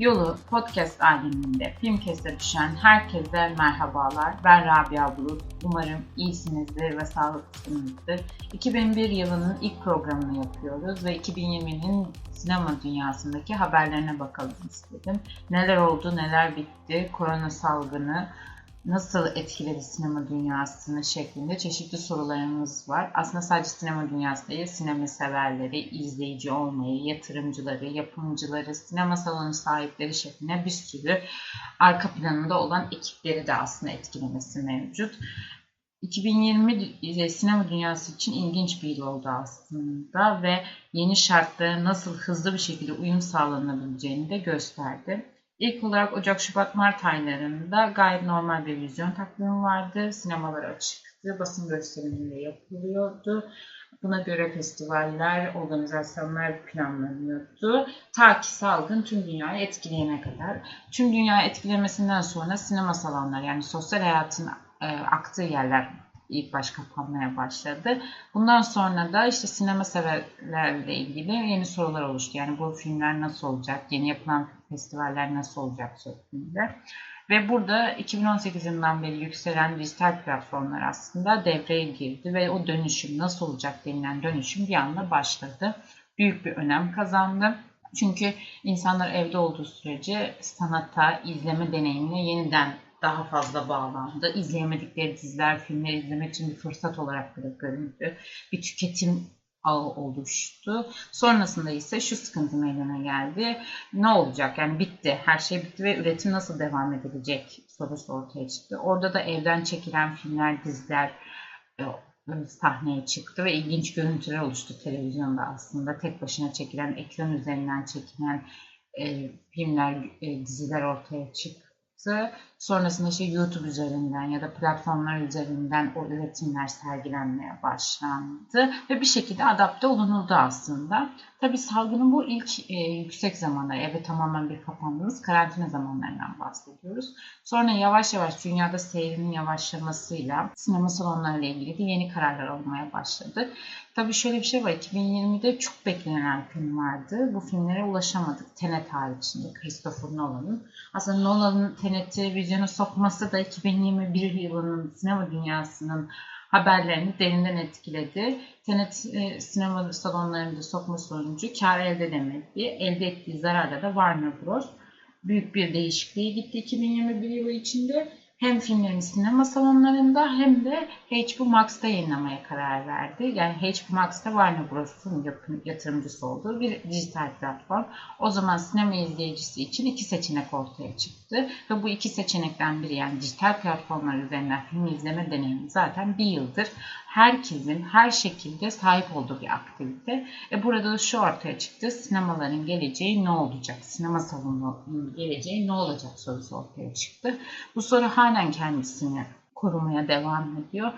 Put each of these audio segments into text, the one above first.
Yolu podcast aleminde Filmkes'e düşen herkese merhabalar. Ben Rabia Bulut. Umarım iyisinizdir ve sağlıklısınızdır. 2001 yılının ilk programını yapıyoruz ve 2020'nin sinema dünyasındaki haberlerine bakalım istedim. Neler oldu, neler bitti, korona salgını, nasıl etkiledi sinema dünyasını şeklinde çeşitli sorularımız var. Aslında sadece sinema dünyası değil, sinema severleri, izleyici olmayı, yatırımcıları, yapımcıları, sinema salonu sahipleri şeklinde bir sürü arka planında olan ekipleri de aslında etkilemesi mevcut. 2020 sinema dünyası için ilginç bir yıl oldu aslında ve yeni şartlara nasıl hızlı bir şekilde uyum sağlanabileceğini de gösterdi. İlk olarak Ocak, Şubat, Mart aylarında gayet normal bir vizyon takvimi vardı. Sinemalar açıktı, basın gösterimleri yapılıyordu. Buna göre festivaller, organizasyonlar planlanıyordu. Ta ki salgın tüm dünyayı etkileyene kadar. Tüm dünyayı etkilemesinden sonra sinema salonları yani sosyal hayatın e, aktığı yerler ilk baş kapanmaya başladı. Bundan sonra da işte sinema severlerle ilgili yeni sorular oluştu. Yani bu filmler nasıl olacak, yeni yapılan festivaller nasıl olacak şeklinde. Ve burada 2018 yılından beri yükselen dijital platformlar aslında devreye girdi ve o dönüşüm nasıl olacak denilen dönüşüm bir anda başladı. Büyük bir önem kazandı. Çünkü insanlar evde olduğu sürece sanata, izleme deneyimine yeniden daha fazla bağlandı. İzleyemedikleri diziler, filmler izlemek için bir fırsat olarak bile göründü. Bir tüketim ağı oluştu. Sonrasında ise şu sıkıntı meydana geldi. Ne olacak? Yani bitti. Her şey bitti ve üretim nasıl devam edilecek sorusu ortaya çıktı. Orada da evden çekilen filmler, diziler e, sahneye çıktı ve ilginç görüntüler oluştu televizyonda aslında. Tek başına çekilen, ekran üzerinden çekilen e, filmler, e, diziler ortaya çıktı çıktı. Sonrasında işte YouTube üzerinden ya da platformlar üzerinden o üretimler sergilenmeye başlandı ve bir şekilde adapte olunuldu aslında. Tabi salgının bu ilk e, yüksek zamanları, eve tamamen bir kapandığımız karantina zamanlarından bahsediyoruz. Sonra yavaş yavaş dünyada seyrinin yavaşlamasıyla sinema salonlarıyla ilgili de yeni kararlar alınmaya başladı. Tabii şöyle bir şey var. 2020'de çok beklenen film vardı. Bu filmlere ulaşamadık. Tenet haricinde. Christopher Nolan'ın. Aslında Nolan'ın Tenet'i vizyona sokması da 2021 yılının sinema dünyasının haberlerini derinden etkiledi. Tenet e, sinema salonlarında sokma sonucu kar elde edemedi. Elde ettiği zararla da Warner Bros. büyük bir değişikliğe gitti 2021 yılı içinde hem filmlerini sinema salonlarında hem de HBO Max'ta yayınlamaya karar verdi. Yani HBO Max'ta Warner Bros'un yatırımcısı olduğu bir dijital platform. O zaman sinema izleyicisi için iki seçenek ortaya çıktı. Ve bu iki seçenekten biri yani dijital platformlar üzerinden film izleme deneyimi zaten bir yıldır herkesin her şekilde sahip olduğu bir aktivite. E burada da şu ortaya çıktı. Sinemaların geleceği ne olacak? Sinema salonunun geleceği ne olacak sorusu ortaya çıktı. Bu soru halen kendisini korumaya devam ediyor.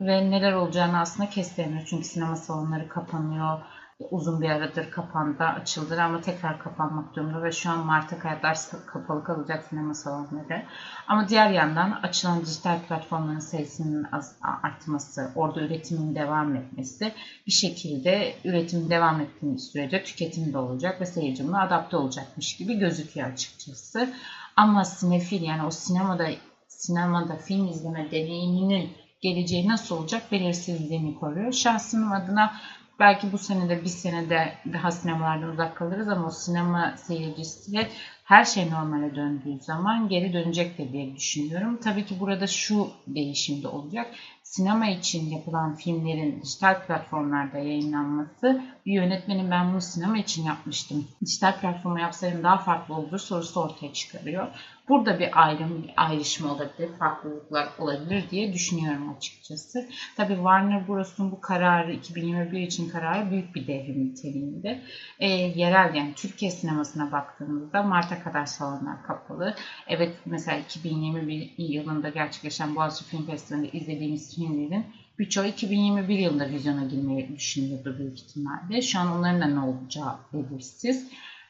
Ve neler olacağını aslında kestiremiyor. Çünkü sinema salonları kapanıyor uzun bir aradır kapandı, açıldı ama tekrar kapanmak durumunda ve şu an Mart'a kadar kapalı kalacak sinema salonları. Ama diğer yandan açılan dijital platformların sayısının az, artması, orada üretimin devam etmesi bir şekilde üretimin devam ettiği sürece tüketim de olacak ve seyirci buna adapte olacakmış gibi gözüküyor açıkçası. Ama sinefil yani o sinemada sinemada film izleme deneyiminin geleceği nasıl olacak belirsizliğini koruyor. Şahsım adına belki bu senede bir senede daha sinemalardan uzak kalırız ama o sinema seyircisi her şey normale döndüğü zaman geri dönecektir diye düşünüyorum. Tabii ki burada şu değişim de olacak. Sinema için yapılan filmlerin dijital platformlarda yayınlanması bir yönetmenin ben bunu sinema için yapmıştım. Dijital platforma yapsaydım daha farklı olur sorusu ortaya çıkarıyor. Burada bir ayrım, bir ayrışma olabilir, farklılıklar olabilir diye düşünüyorum açıkçası. Tabii Warner Bros'un bu kararı 2021 için kararı büyük bir devrim niteliğinde. E, yerel yani Türkiye sinemasına baktığımızda Mart'a kadar salonlar kapalı. Evet mesela 2021 yılında gerçekleşen Boğaziçi Film Festivali'nde izlediğimiz filmlerin birçoğu 2021 yılında vizyona girmeyi düşünüyordu büyük ihtimalle. Şu an onların da ne olacağı belirsiz.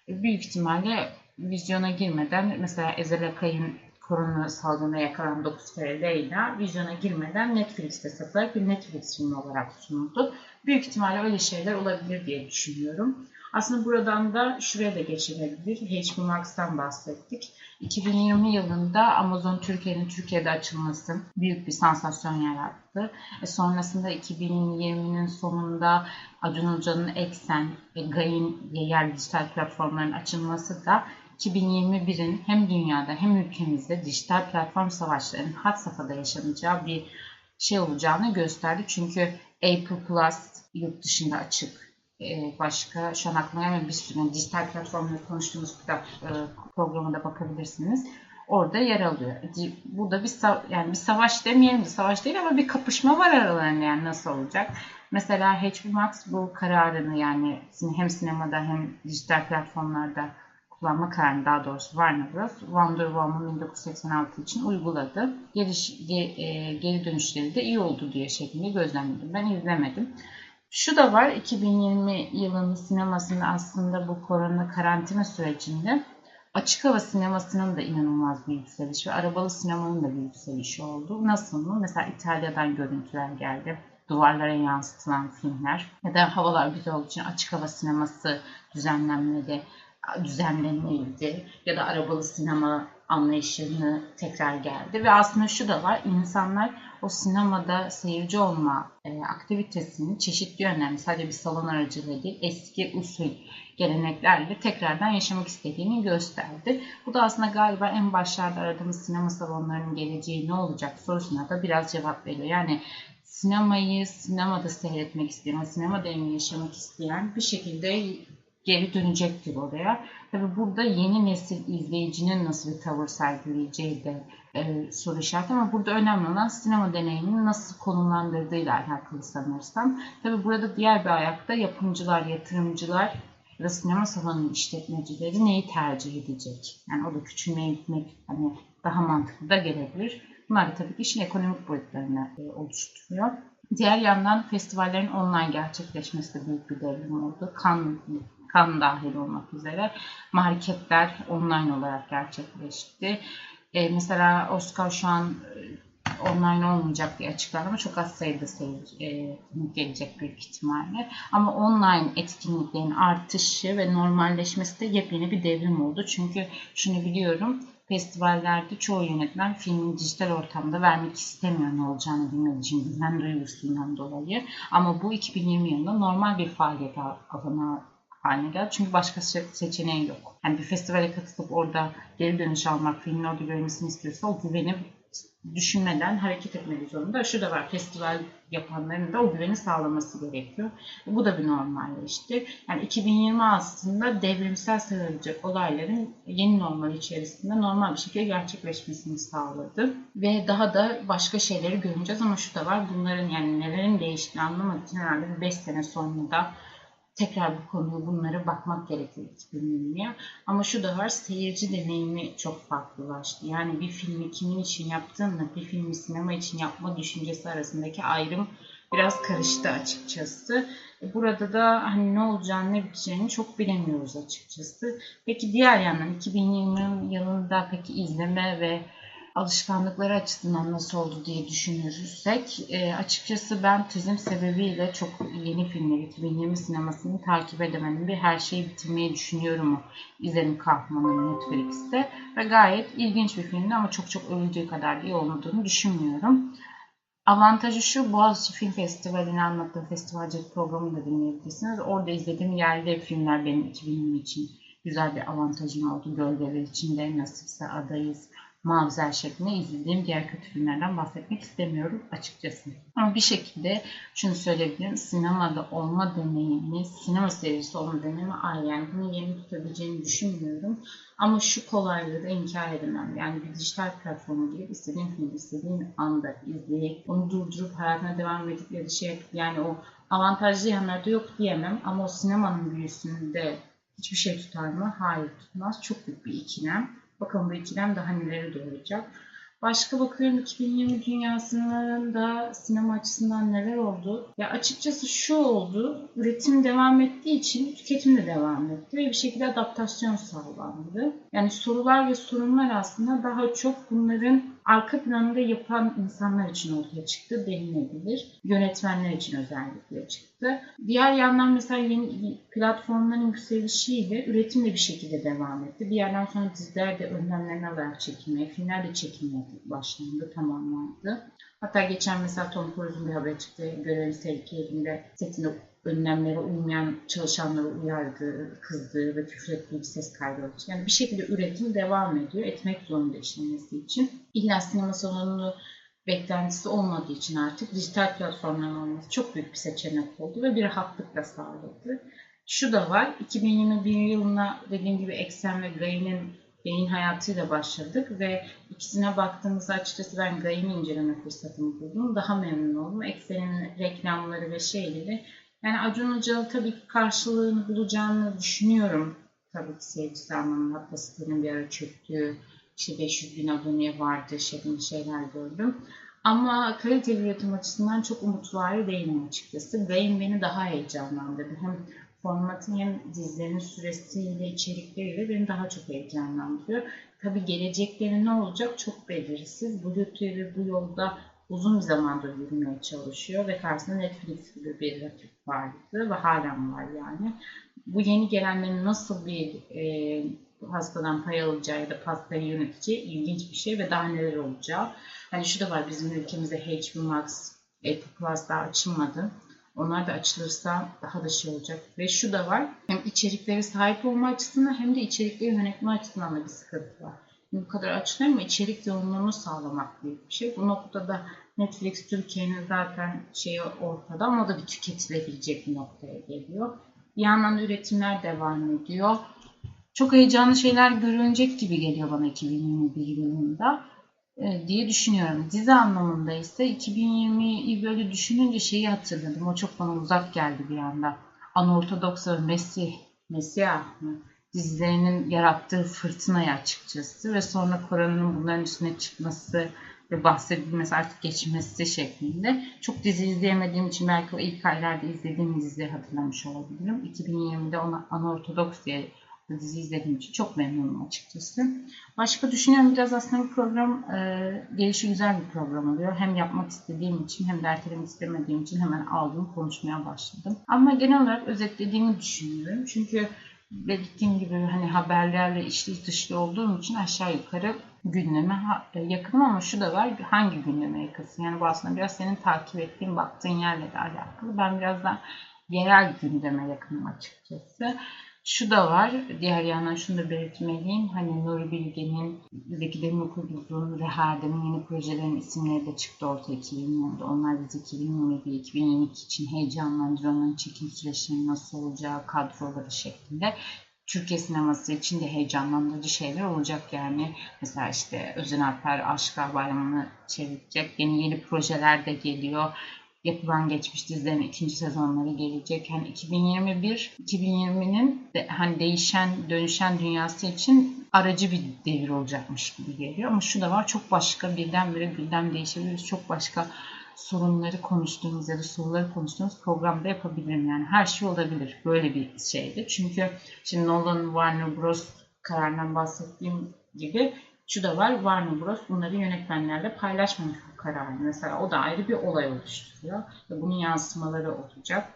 Büyük ihtimalle vizyona girmeden mesela Ezel Akay'ın korona salgına yakalan 9 kere Leyla vizyona girmeden Netflix'te satılarak bir Netflix filmi olarak sunuldu. Büyük ihtimalle öyle şeyler olabilir diye düşünüyorum. Aslında buradan da şuraya da geçilebilir. HBO Max'tan bahsettik. 2020 yılında Amazon Türkiye'nin Türkiye'de açılması büyük bir sansasyon yarattı. E sonrasında 2020'nin sonunda Acun Ilıcalı'nın Eksen ve Gay'in diğer dijital platformların açılması da 2021'in hem dünyada hem ülkemizde dijital platform savaşlarının hat safhada yaşanacağı bir şey olacağını gösterdi. Çünkü Apple Plus yurt dışında açık. Ee, başka şu an aklıma gelmeyen bir sürü dijital platformları konuştuğumuz e, programına bakabilirsiniz. Orada yer alıyor. Burada bir yani bir savaş demeyelim bir savaş değil ama bir kapışma var aralarında yani nasıl olacak? Mesela HBO Max bu kararını yani hem sinemada hem dijital platformlarda kullanma kararını daha doğrusu Warner Bros. Wonder Woman 1986 için uyguladı. Geri, e, geri dönüşleri de iyi oldu diye şeklinde gözlemledim. Ben izlemedim. Şu da var 2020 yılının sinemasında aslında bu korona karantina sürecinde açık hava sinemasının da inanılmaz bir yükseliş ve arabalı sinemanın da bir yükselişi oldu. Nasıl mı? Mesela İtalya'dan görüntüler geldi. Duvarlara yansıtılan filmler ya da havalar güzel olduğu için açık hava sineması düzenlenmedi düzenlenildi ya da arabalı sinema anlayışını tekrar geldi ve aslında şu da var insanlar o sinemada seyirci olma e, aktivitesini çeşitli yönlerle sadece bir salon aracılığı değil eski usul geleneklerle tekrardan yaşamak istediğini gösterdi. Bu da aslında galiba en başlarda aradığımız sinema salonlarının geleceği ne olacak sorusuna da biraz cevap veriyor. Yani sinemayı sinemada seyretmek isteyen, sinema deneyimi yaşamak isteyen bir şekilde geri dönecektir oraya. Tabi burada yeni nesil izleyicinin nasıl bir tavır sergileyeceği de e, soru işareti ama burada önemli olan sinema deneyimini nasıl konumlandırdığıyla alakalı sanırsam. Tabi burada diğer bir ayakta yapımcılar, yatırımcılar ya da sinema salonu işletmecileri neyi tercih edecek? Yani o da küçülmeye gitmek hani daha mantıklı da gelebilir. Bunlar da tabii ki işin ekonomik boyutlarını e, oluşturuyor. Diğer yandan festivallerin online gerçekleşmesi de büyük bir devrim oldu. Kan kan dahil olmak üzere marketler online olarak gerçekleşti. E, mesela Oscar şu an e, online olmayacak diye açıklandı ama çok az sayıda seyirci e, gelecek büyük ihtimalle. Ama online etkinliklerin artışı ve normalleşmesi de yepyeni bir devrim oldu. Çünkü şunu biliyorum festivallerde çoğu yönetmen filmin dijital ortamda vermek istemiyor ne olacağını bilmediği için güven duygusundan dolayı. Ama bu 2020 yılında normal bir faaliyet alanı haline geldi. Çünkü başka seçeneği yok. Yani bir festivale katılıp orada geri dönüş almak, filmin orada görmesini istiyorsa o güveni düşünmeden hareket etmeli zorunda. Şu da var, festival yapanların da o güveni sağlaması gerekiyor. Bu da bir normalleşti. Yani 2020 aslında devrimsel sayılacak olayların yeni normal içerisinde normal bir şekilde gerçekleşmesini sağladı. Ve daha da başka şeyleri göreceğiz ama şu da var, bunların yani nelerin değiştiğini anlamak için herhalde bir 5 sene sonra da tekrar bu konuya bunlara bakmak gerekiyor 2020'ye. Ama şu da var seyirci deneyimi çok farklılaştı. Yani bir filmi kimin için yaptığınla bir filmi sinema için yapma düşüncesi arasındaki ayrım biraz karıştı açıkçası. Burada da hani ne olacağını ne biteceğini çok bilemiyoruz açıkçası. Peki diğer yandan 2020 yılında peki izleme ve alışkanlıkları açısından nasıl oldu diye düşünürsek e, açıkçası ben tezim sebebiyle çok yeni filmler 2020 sinemasını takip edemedim bir her şeyi bitirmeyi düşünüyorum izledim Kahraman'ın Netflix'te ve gayet ilginç bir filmdi ama çok çok övüldüğü kadar iyi olmadığını düşünmüyorum. Avantajı şu Boğaziçi Film Festivali'ni anlattığım festivalcilik programını da dinleyebilirsiniz. Orada izlediğim yerli filmler benim 2020 için güzel bir avantajım oldu. Gölgeler içinde nasipse adayız, Mavzer şeklinde izlediğim diğer kötü filmlerden bahsetmek istemiyorum açıkçası. Ama bir şekilde şunu söyleyebilirim. Sinemada olma deneyimi, sinema seyircisi olma deneyimi ayrı. Yani bunu yeni tutabileceğini düşünmüyorum. Ama şu kolaylığı da inkar edemem. Yani bir dijital platforma girip istediğin filmi istediğin anda izleyip onu durdurup hayatına devam edip ya da şey yani o avantajlı yanları da yok diyemem. Ama o sinemanın büyüsünde hiçbir şey tutar mı? Hayır tutmaz. Çok büyük bir ikilem. Bakalım bu ikilem daha neleri doğuracak. Başka bakıyorum 2020 dünyasının da sinema açısından neler oldu? Ya açıkçası şu oldu. Üretim devam ettiği için tüketim de devam etti ve bir şekilde adaptasyon sağlandı. Yani sorular ve sorunlar aslında daha çok bunların arka planında yapan insanlar için ortaya çıktı denilebilir. Yönetmenler için özellikle çıktı. Diğer yandan mesela yeni platformların yükselişiyle üretim de bir şekilde devam etti. Bir yerden sonra diziler de önlemlerini alarak çekilmeye, filmler de çekilmeye başlandı, tamamlandı. Hatta geçen mesela Tom Cruise'un bir haber çıktı. Görevli tehlikeleriyle setinde önlemlere uymayan çalışanları uyardığı, kızdığı ve küfür bir ses kaydı oldu. Yani bir şekilde üretim devam ediyor. Etmek zorunda işlemesi için. İlla sinema salonu beklentisi olmadığı için artık dijital platformların olması çok büyük bir seçenek oldu ve bir rahatlıkla sağladı. Şu da var, 2021 yılına dediğim gibi Eksen ve Gay'nin yayın hayatıyla başladık ve ikisine baktığımızda açıkçası ben Gay'ını inceleme fırsatını buldum. Daha memnun oldum. Eksen'in reklamları ve şeyleri. Yani Acun Ilıcalı tabii ki karşılığını bulacağını düşünüyorum. Tabii ki sevgisi anlamında. Hatta sitenin bir ara çöktüğü, işte 500 bin aboneye vardı şeklinde şeyler gördüm. Ama kaliteli üretim açısından çok umutvari değilim açıkçası. Gay'ın beni daha heyecanlandırdı. Hem formatı hem dizilerin süresiyle, içerikleriyle beni daha çok heyecanlandırıyor. Tabi gelecekleri ne olacak çok belirsiz. Blue TV bu yolda uzun bir zamandır yürümeye çalışıyor ve karşısında Netflix gibi bir rakip vardı ve halen var yani. Bu yeni gelenlerin nasıl bir e, pastadan pay alacağı ya da pastayı yöneteceği ilginç bir şey ve daha neler olacağı. Hani şu da var bizim ülkemizde HBO Max, Apple Plus daha açılmadı. Onlar da açılırsa daha da şey olacak. Ve şu da var. Hem içeriklere sahip olma açısından hem de içerikleri yönetme açısından da bir sıkıntı var. Bu kadar açılıyor ama içerik yoğunluğunu sağlamak büyük bir şey. Bu noktada Netflix Türkiye'nin zaten şeyi ortada ama o da bir tüketilebilecek bir noktaya geliyor. Bir yandan da üretimler devam ediyor. Çok heyecanlı şeyler görünecek gibi geliyor bana 2021 yılında e, diye düşünüyorum. Dizi anlamında ise 2020'yi böyle düşününce şeyi hatırladım. O çok bana uzak geldi bir anda. Anortodoks Mesih, Mesih dizilerinin yarattığı fırtınaya açıkçası ve sonra koronanın bunların üstüne çıkması ve bahsedilmesi artık geçmesi şeklinde. Çok dizi izleyemediğim için belki o ilk aylarda izlediğim dizileri hatırlamış olabilirim. 2020'de ona Anortodoks diye dizi izlediğim için çok memnunum açıkçası. Başka düşünüyorum biraz aslında bu program e, gelişi güzel bir program oluyor. Hem yapmak istediğim için hem de ertelemek istemediğim için hemen aldım konuşmaya başladım. Ama genel olarak özetlediğimi düşünüyorum. Çünkü belirttiğim gibi hani haberlerle içli dışlı olduğum için aşağı yukarı gündeme yakınım ama şu da var hangi gündeme yakınsın? Yani bu aslında biraz senin takip ettiğin, baktığın yerle de alakalı. Ben biraz daha yerel gündeme yakınım açıkçası. Şu da var, diğer yandan şunu da belirtmeliyim. Hani Nuri Bilge'nin, Zeki Demirkubuz'un, Rehade'nin yeni projelerin isimleri de çıktı ortaya 2020'de. Onlar bizi 2021 2022 için heyecanlandırıyor. Onların çekim süreçleri nasıl olacağı, kadroları şeklinde. Türkiye sineması için de heyecanlandırıcı şeyler olacak yani. Mesela işte Özen Alper Aşklar Bayramı'nı çevirecek. Yeni yeni projeler de geliyor yapılan geçmiş dizilerin ikinci sezonları gelecek. Hani 2021 2020'nin de, hani değişen, dönüşen dünyası için aracı bir devir olacakmış gibi geliyor. Ama şu da var çok başka birdenbire gündem değişebilir. Çok başka sorunları konuştuğumuz ya da soruları konuştuğumuz programda yapabilirim. Yani her şey olabilir. Böyle bir şeydi. Çünkü şimdi Nolan Warner Bros. kararından bahsettiğim gibi şu da var. Warner Bros. bunları yönetmenlerle paylaşmamış bu kararı. Mesela o da ayrı bir olay oluşturuyor. Ve bunun yansımaları olacak.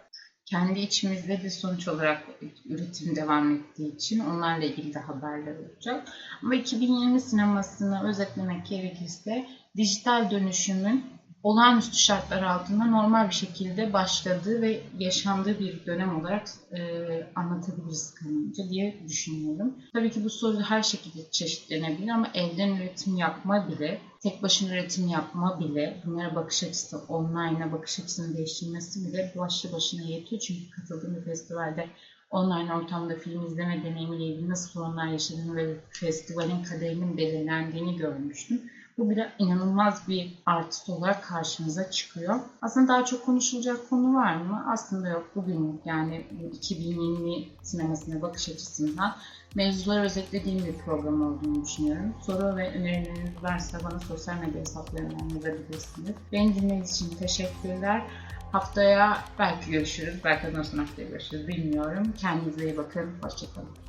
Kendi içimizde de sonuç olarak üretim devam ettiği için onlarla ilgili de haberler olacak. Ama 2020 sinemasını özetlemek gerekirse dijital dönüşümün olağanüstü şartlar altında normal bir şekilde başladığı ve yaşandığı bir dönem olarak e, anlatabiliriz kanalımca diye düşünüyorum. Tabii ki bu soru her şekilde çeşitlenebilir ama elden üretim yapma bile, tek başına üretim yapma bile, bunlara bakış açısı, online'a bakış açısını değiştirmesi bile başlı başına yetiyor. Çünkü katıldığım bir festivalde online ortamda film izleme deneyimiyle ilgili nasıl sorunlar yaşadığını ve festivalin kaderinin belirlendiğini görmüştüm. Bu bile inanılmaz bir artı olarak karşımıza çıkıyor. Aslında daha çok konuşulacak konu var mı? Aslında yok. Bugün yani 2020 sinemasına bakış açısından mevzuları özetlediğim bir program olduğunu düşünüyorum. Soru ve önerileriniz varsa bana sosyal medya hesaplarından yazabilirsiniz. Beni dinlediğiniz için teşekkürler. Haftaya belki görüşürüz, belki ondan sonra haftaya görüşürüz bilmiyorum. Kendinize iyi bakın, hoşçakalın.